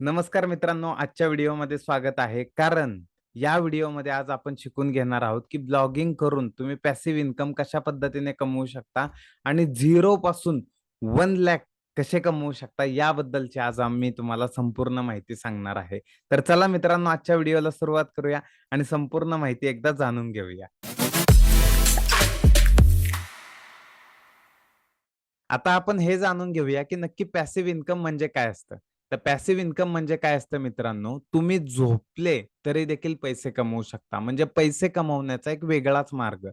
नमस्कार मित्रांनो आजच्या व्हिडिओमध्ये स्वागत आहे. कारण या व्हिडिओमध्ये आज आपण शिकून घेणार आहोत की ब्लॉगिंग करून तुम्ही पॅसिव्ह इन्कम कशा पद्धतीने कमवू शकता आणि झिरो पासून वन लॅक कसे कमवू शकता याबद्दलची आज आम्ही तुम्हाला संपूर्ण माहिती सांगणार आहे. तर चला मित्रांनो आजच्या व्हिडिओला सुरुवात करूया आणि संपूर्ण माहिती एकदा जाणून घेऊया. आता आपण हे जाणून घेऊया की नक्की पॅसिव्ह इन्कम म्हणजे काय असतं. तर पॅसिव्ह इन्कम म्हणजे काय असतं मित्रांनो? तुम्ही झोपले तरी देखील पैसे कमवू शकता. म्हणजे पैसे कमवण्याचा एक वेगळाच मार्ग.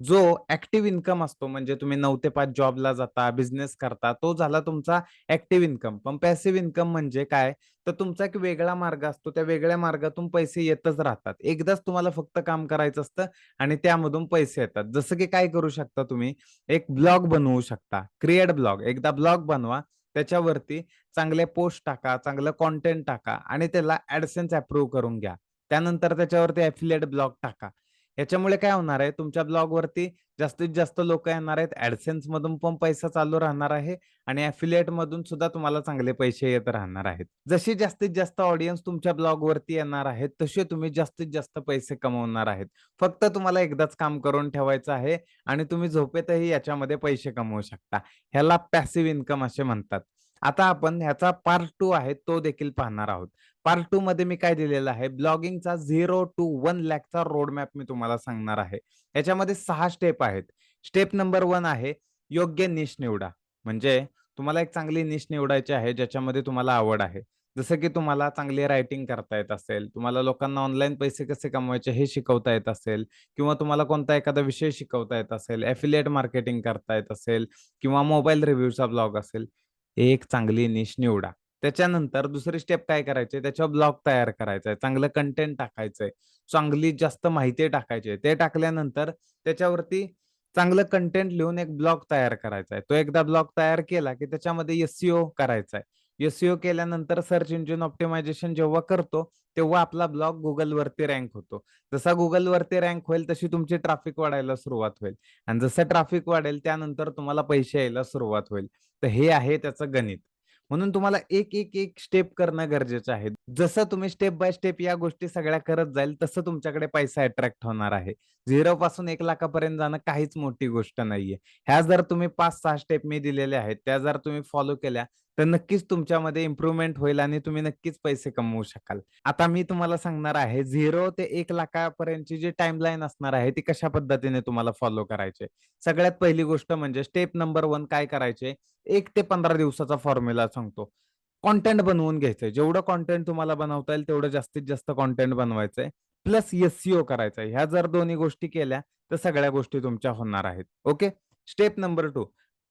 जो ऍक्टिव्ह इन्कम असतो म्हणजे तुम्ही नऊ ते पाच जॉबला जाता बिझनेस करता तो झाला तुमचा ऍक्टिव्ह इन्कम पण पॅसिव्ह इन्कम म्हणजे काय? तर तुमचा एक वेगळा मार्ग असतो. त्या वेगळ्या मार्गातून पैसे येतच राहतात. एकदाच तुम्हाला फक्त काम करायचं असतं आणि त्यामधून पैसे येतात. जसं की काय करू शकता तुम्ही? एक ब्लॉग बनवू शकता. Create blog. एकदा ब्लॉग बनवा. त्याच्यावरती चांगले पोस्ट टाका चांगलं कॉन्टेंट टाका आणि त्याला ऍडसेन्स अप्रूव्ह करून घ्या. त्यानंतर त्याच्यावरती ऍफिलिएट ब्लॉग टाका. याच्यामुळे काय होणार आहे? तुमच्या ब्लॉगवरती जास्तीत जास्त लोक येणार आहेत. ऍडसेन्स मधून पण पैसा चालू राहणार आहे आणि अफिलिएट मधून सुद्धा तुम्हाला चांगले पैसे येत राहणार आहेत. जशी जास्तीत जास्त ऑडियन्स तुमच्या ब्लॉगवरती येणार आहेत तसे तुम्ही जास्तीत जास्त पैसे कमवणार आहेत. फक्त तुम्हाला एकदाच काम करून ठेवायचं आहे आणि तुम्ही झोपेतही याच्यामध्ये पैसे कमवू शकता. ह्याला पॅसिव्ह इन्कम असे म्हणतात. आता आपण ह्याचा पार्ट टू आहे तो देखील पाहणार आहोत. पार्ट टू मध्ये मी काय दिलेलं आहे? ब्लॉगिंगचा झिरो टू वन लॅकचा रोड मॅप मी तुम्हाला सांगणार आहे. याच्यामध्ये सहा स्टेप आहेत. स्टेप नंबर वन आहे योग्य निश निवडा. म्हणजे तुम्हाला एक चांगली निश निवडायची आहे ज्याच्यामध्ये तुम्हाला आवड आहे. जसं की तुम्हाला चांगली रायटिंग करता येत असेल तुम्हाला लोकांना ऑनलाईन पैसे कसे कमवायचे हे शिकवता येत असेल किंवा तुम्हाला कोणता एखादा विषय शिकवता येत असेल एफिलिएट मार्केटिंग करता येत असेल किंवा मोबाईल रिव्ह्यूचा ब्लॉग असेल एक चांगली निश निवडा. त्याच्यानंतर दुसरी स्टेप काय करायचे? त्याच्यावर ब्लॉग तयार करायचा आहे. चांगलं कंटेंट टाकायचंय चांगली जास्त माहिती टाकायची ते टाकल्यानंतर त्याच्यावरती चांगलं कंटेंट लिहून एक ब्लॉग तयार करायचा आहे. तो एकदा ब्लॉग तयार केला की त्याच्यामध्ये एसईओ करायचा आहे. एसईओ केल्यानंतर सर्च इंजिन ऑप्टिमायझेशन जेव्हा करतो तेव्हा आपला ब्लॉग गुगलवरती रँक होतो. जसा गुगलवरती रँक होईल तशी तुमची ट्रॅफिक वाढायला सुरुवात होईल. आणि जसं ट्रॅफिक वाढेल त्यानंतर तुम्हाला पैसे यायला सुरुवात होईल. तर हे आहे त्याचं गणित. म्हणून तुम्हाला एक एक एक स्टेप करणं गरजेचं आहे. जसं तुम्ही स्टेप बाय स्टेप या गोष्टी सगळ्या करत जाईल तसं तुमच्याकडे पैसा अट्रॅक्ट होणार आहे. झिरो पासून एक लाखापर्यंत जाणं काहीच मोठी गोष्ट नाहीये. ह्या जर तुम्ही पाच सहा स्टेप मी दिलेल्या आहेत त्या जर तुम्ही फॉलो केल्या तर नक्कीच तुमच्यामध्ये इम्प्रुव्हमेंट होईल आणि तुम्ही नक्कीच पैसे कमवू शकाल. आता मी तुम्हाला सांगणार आहे झिरो ते एक लाखापर्यंतची जी टाइमलाईन असणार आहे ती कशा पद्धतीने तुम्हाला फॉलो करायचे? सगळ्यात पहिली गोष्ट म्हणजे स्टेप नंबर वन काय करायचे? एक ते पंधरा दिवसाचा फॉर्म्युला सांगतो. कॉन्टेंट बनवून घ्यायचंय. जेवढं कॉन्टेंट तुम्हाला बनवता येईल तेवढं जास्तीत जास्त कॉन्टेंट बनवायचंय. प्लस एससीओ करायचंय. ह्या जर दोन्ही गोष्टी केल्या तर सगळ्या गोष्टी तुमच्या होणार आहेत. ओके स्टेप नंबर टू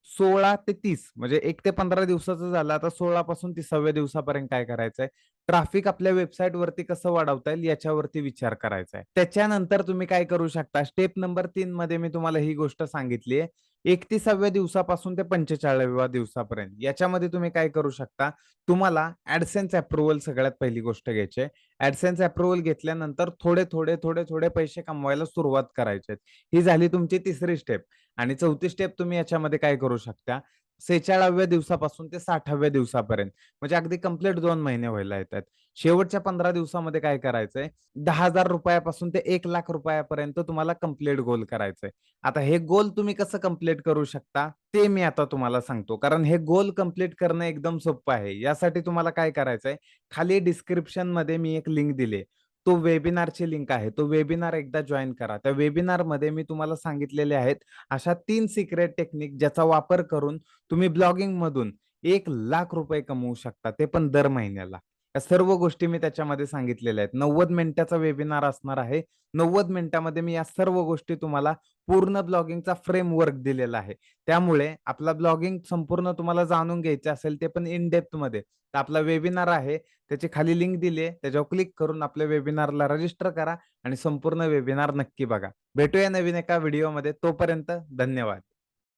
सोळा ते तीस म्हणजे एक ते पंधरा दिवसाचं झालं. आता सोळा पासून तिसाव्या दिवसापर्यंत काय करायचंय? ट्राफिक आपल्या वेबसाईट वरती कसं वाढवता येईल याच्यावरती विचार करायचा आहे त्याच्यानंतर तुम्ही काय करू शकता? स्टेप नंबर तीन मध्ये मी तुम्हाला ही गोष्ट सांगितली आहे एकतीसाव्या दिवसापासून ते पंचेचाळीव्या दिवसापर्यंत. याच्यामध्ये तुम्ही काय करू शकता? तुम्हाला ऍडसेन्स अप्रुव्हल सगळ्यात पहिली गोष्ट घ्यायची ऍडसेन्स अप्रुव्हल घेतल्यानंतर थोडे थोडे थोडे थोडे पैसे कमवायला सुरुवात करायचे ही झाली तुमची तिसरी स्टेप आणि चौथी स्टेप तुम्ही याच्यामध्ये काय करू शकता? सेहेचाळाव्या दिवसापासून ते साठाव्या दिवसापर्यंत. म्हणजे अगदी कंप्लीट दोन महिने व्हायला येतात. शेवटच्या पंधरा दिवसामध्ये काय करायचंय? दहा हजार रुपयापासून ते एक लाख रुपयापर्यंत तुम्हाला कंप्लीट गोल करायचंय. आता हे गोल तुम्ही कसं कंप्लीट करू शकता? ते मी आता तुम्हाला सांगतो. कारण हे गोल कंप्लीट करणं एकदम सोपं आहे. यासाठी तुम्हाला काय करायचंय? खाली डिस्क्रिप्शनमध्ये मी एक लिंक दिली तो वेबिनारची लिंक आहे. तो वेबिनार एकदा जॉईन करा. त्या वेबिनारमध्ये मी तुम्हाला सांगितलेले आहेत अशा तीन सिक्रेट टेक्निक ज्याचा वापर करून तुम्ही ब्लॉगिंग मधून एक लाख रुपये कमवू शकता ते पण दर महिन्याला. या सर्व गोष्टी मी त्याच्यामध्ये सांगितलेल्या आहेत. नव्वद मिनिटाचा वेबिनार असणार आहे. नव्वद मिनिटामध्ये मी या सर्व गोष्टी तुम्हाला पूर्ण ब्लॉगिंगचा फ्रेमवर्क दिलेला आहे. त्यामुळे आपला ब्लॉगिंग संपूर्ण तुम्हाला जाणून घ्यायचे असेल ते पण इन डेप्थमध्ये. तर आपला वेबिनार आहे. त्याची खाली लिंक दिली आहे. त्याच्यावर क्लिक करून आपल्या वेबिनारला रजिस्टर करा आणि संपूर्ण वेबिनार नक्की बघा. भेटूया नवीन एका व्हिडिओमध्ये तोपर्यंत धन्यवाद.